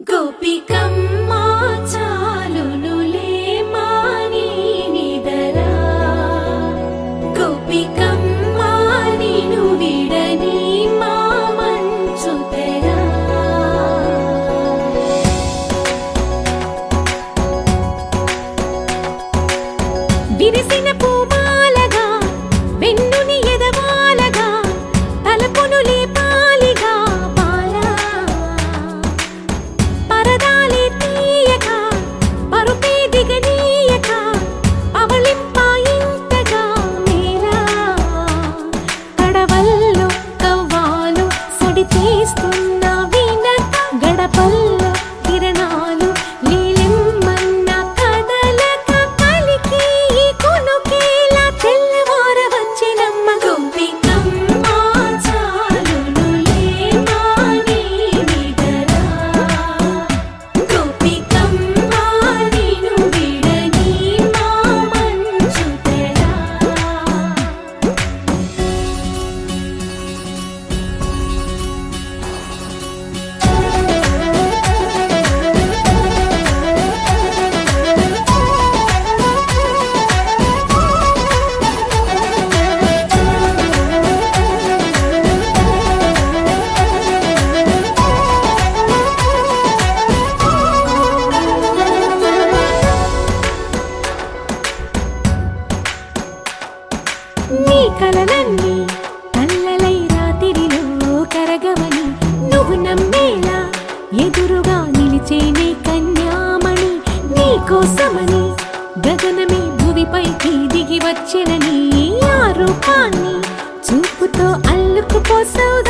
గోపికమ్మ చాలునులే మాని నిదరా. గోపికమ్మ నిను విడని మా మంచు తెరా. కలలన్నీ కళ్ళలై రాత్రిలో కరగవని నువ్వు నమ్మేలా ఎదురుగా నిలిచేనే కన్యామణి నీకోసమని గగనమే భువిపైకి దిగి వచ్చినని ఆ రూపాన్ని చూపుతో అల్లుకుపోసవుదా